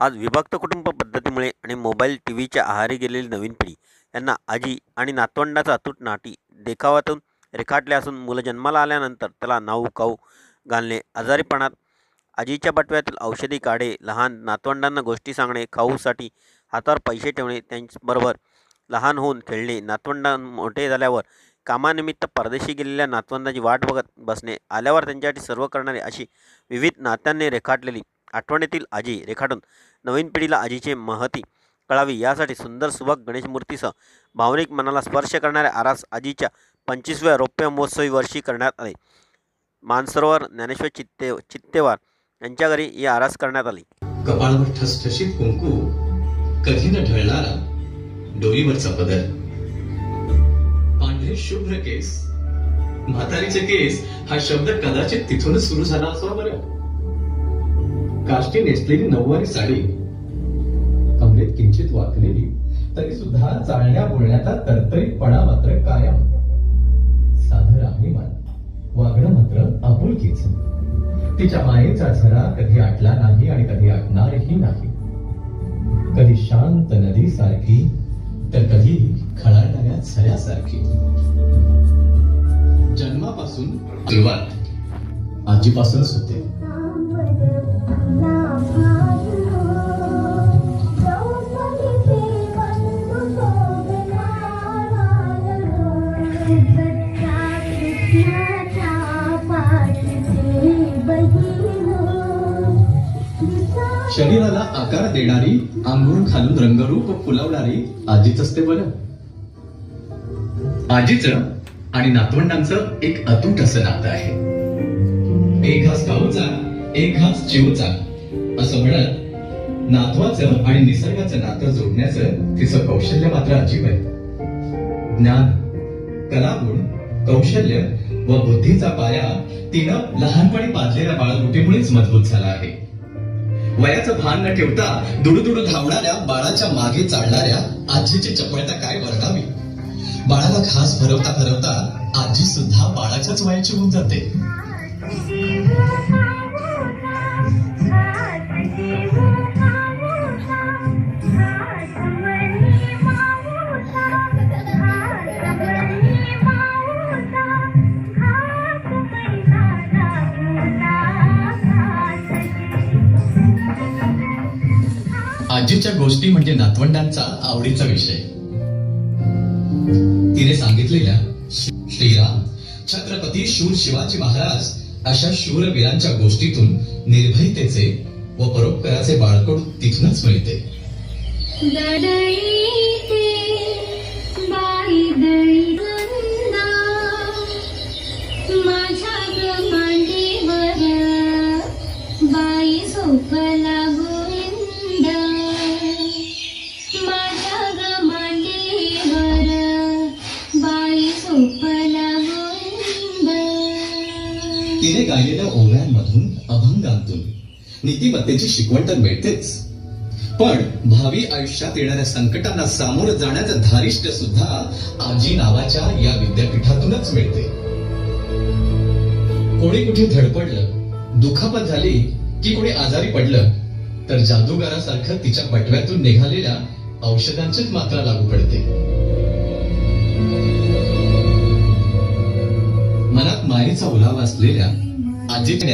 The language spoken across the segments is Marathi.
आज विभक्त कुटुंब पद्धतीमुळे आणि मोबाईल टी व्हीच्या आहारी गेलेली नवीन पिढी यांना आजी आणि नातवंडाचा अतूट नाटी देखावातून रेखाटले असून मुलं जन्माला आल्यानंतर त्याला नाऊ काऊ घालणे आजारीपणात. आजीच्या बटव्यातील औषधी काढे लहान नातवंडांना गोष्टी सांगणे खाऊसाठी हातावर पैसे ठेवणे त्यांच्याबरोबर लहान होऊन खेळणे नातवंडां मोठे झाल्यावर कामानिमित्त परदेशी गेलेल्या नातवंडाची वाट बघत बसणे आल्यावर त्यांच्यासाठी सर्व करणारी अशी विविध नात्यांनी रेखाटलेली आठवणीतील आजी रेखाटून नवीन पिढीला आजीचे महती कळावी यासाठी सुंदर सुबक गणेशमूर्तीसह भावनिक मनाला स्पर्श करणाऱ्या आरास आजीच्या पंचवीसव्या रौप्य महोत्सवी वर्षी करण्यात आले. मानसरोवर ज्ञानेश्वर चित्ते चित्तेवार यांच्या घरी ही आरास करण्यात आली. कपाळावर ठसठशीत कुंकू कधी न ढळणारा डोईवरचा पदर. पांढरे शुभ्र केस म्हातारीचे केस हा शब्द कदाचित तिथूनच सुरू झाला असावा बरं. काष्टी नेसलेली नऊवारी साडी. कमरेत किंचित वाकलेली. तरी सुद्धा चालण्या बोलण्याचा तरतरीतपणा मात्र कायम. साधं राहणीमान वागणं मात्र आपुलकीच. तिच्या मायेचा झरा कधी आटला नाही आणि कधी आटणारही नाही. कधी शांत नदी सारखी तर कधी खळाळणाऱ्या झऱ्यासारखी. जन्मापासून सुरुवात. आजीपासूनच होते. शरीराला आकार देणारी आंघोळ घालून रंगरूप फुलवणारी आजीच असते बरं. आजीच आणि नातवंडांचं एक अतूट असं नातं आहे. एक घास खाऊचा एक घास चिवचा असं म्हणत नातवाचं आणि निसर्गाचं नातं जोडण्याचं तिचं कौशल्य मात्र अजीब आहे. ज्ञान कलागुण कौशल्य व बुद्धीचा पाया तिनं लहानपणी पाजलेल्या बाळगुटीमुळेच मजबूत झाला आहे. वयाचं भान न ठेवता दुडुदुडू धावणाऱ्या बाळाच्या मागे चालणाऱ्या आजीची चपळता काय वर्णावी बाळाला घास भरवता भरवता आजी सुद्धा बाळाच्याच वयाची होऊन जाते. आजीच्या गोष्टी म्हणजे नातवंडांचा आवडीचा विषय. तिने सांगितलेल्या श्रीराम छत्रपती शूर शिवाजी महाराज अशा शूरवीरांच्या गोष्टीतून निर्भयतेचे व परोपकाराचे बाळकोड तिथूनच मिळते. तिने गायलेल्या ओव्यांमधून अभंगांतून नीतिमत्तेची शिकवण तर मिळतेच. पण भावी आयुष्यात येणाऱ्या संकटांना सामोरं जाण्याचं धारिष्ट्य सुद्धा आजी नावाच्या या विद्यापीठातूनच मिळते. कोणी कुठे धडपडलं दुखापत झाली की कोणी आजारी पडलं तर जादूगारासारखं तिच्या बटव्यातून निघालेल्या औषधांचीच मात्रा लागू पडते. मनात मायेचा उलावा असलेल्या आजीच्या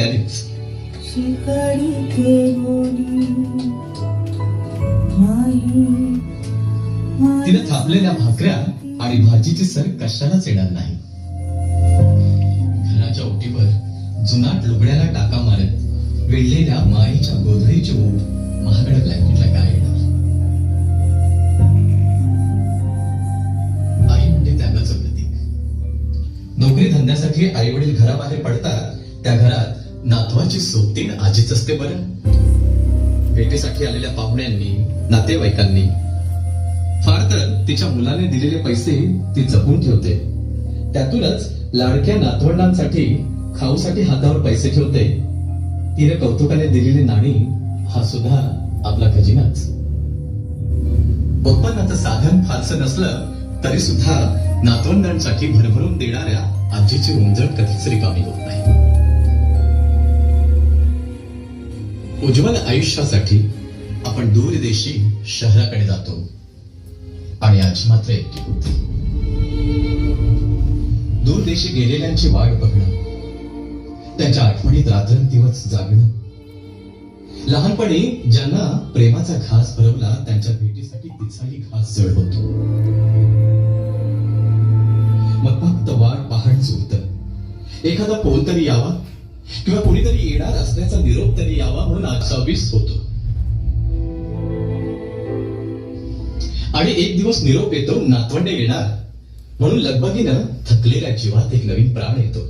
माई तिने थापलेल्या भाकऱ्या आणि भाजीची सर कशालाच येणार नाही. घराच्या ओटीवर जुनाट लुगड्याला टाका मारत विणलेल्या माईच्या गोधडीची ऊब महागड्या ब्लँकेटला काय येणार नोकरी धंद्यासाठी आई वडील घराबाहेर पडतात त्या घरात नातवाची सोबतीन आजीच असते बरं. भेटीसाठी आलेल्या पाहुण्यांनी नातेवाईकांनी फार तर तिच्या मुलाने दिलेले पैसे ती जपून ठेवते. त्यातूनच लाडक्या नातवंडांसाठी खाऊसाठी हातावर पैसे ठेवते. तिने कौतुकाने दिलेली नाणी हा सुद्धा आपला खजिनाच. उत्पन्नाचं साधन फारसं नसलं तरी सुद्धा नातवंडांसाठी भरभरून देणाऱ्या आजीची उंजळ कधीच रिकामी होत नाही. उज्ज्वल आयुष्यासाठी आपण दूरदेशी शहराकडे जातो. आणि आजी मात्र एकटी होती. दूरदेशी गेलेल्यांची वाट बघणं त्यांच्या आठवणीत रात्रंदिवस जागणं लहानपणी ज्यांना प्रेमाचा घास भरवला त्यांच्या भेटीसाठी तिचाही घास जड होतो. मग फक्त वाट पाहणच उरत एखादा पोल तरी यावा किंवा कोणीतरी येणार असल्याचा निरोप तरी यावा म्हणून आज सव्वीस होतो. आणि एक दिवस निरोप येतो नातवंडे येणार म्हणून लगबगीनं थकलेल्या जीवात एक नवीन प्राण येतो.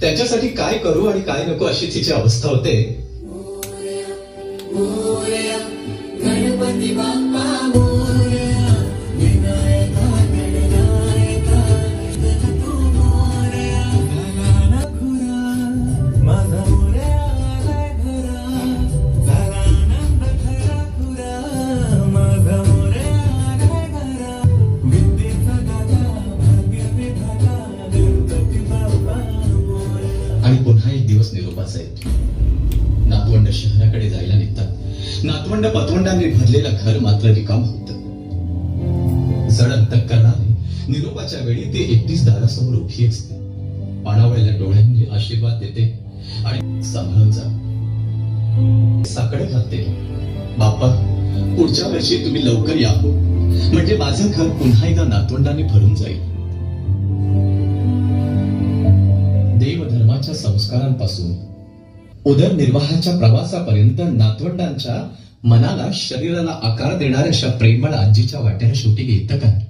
त्यांच्यासाठी काय करू आणि काय नको अशी तिची अवस्था होते. गणपती बाप्पा दिवस निरोपाचा आहेत नातवंड शहराकडे जायला निघतात. नातवंड पतवंडांनी भरलेलं घर मात्र रिकाम होत. जड अंतकरणाने निरोपाच्या वेळी ते एकटीच दारासमोर उभी असते. पाणावळ्याला डोळ्यांनी आशीर्वाद देते आणि सांभाळून जा साकडे घालते. बाप्पा पुढच्या वर्षी तुम्ही लवकर या. हो म्हणजे माझं घर पुन्हा एकदा नातवंडाने भरून जाईल. देवधर्माच्या संस्कारांपासून. उदरनिर्वाहाच्या प्रवासापर्यंत नातवंडांच्या मनाला शरीराला आकार देणाऱ्या अशा प्रेमळ आजीच्या वाट्याने शेवटी येतं का?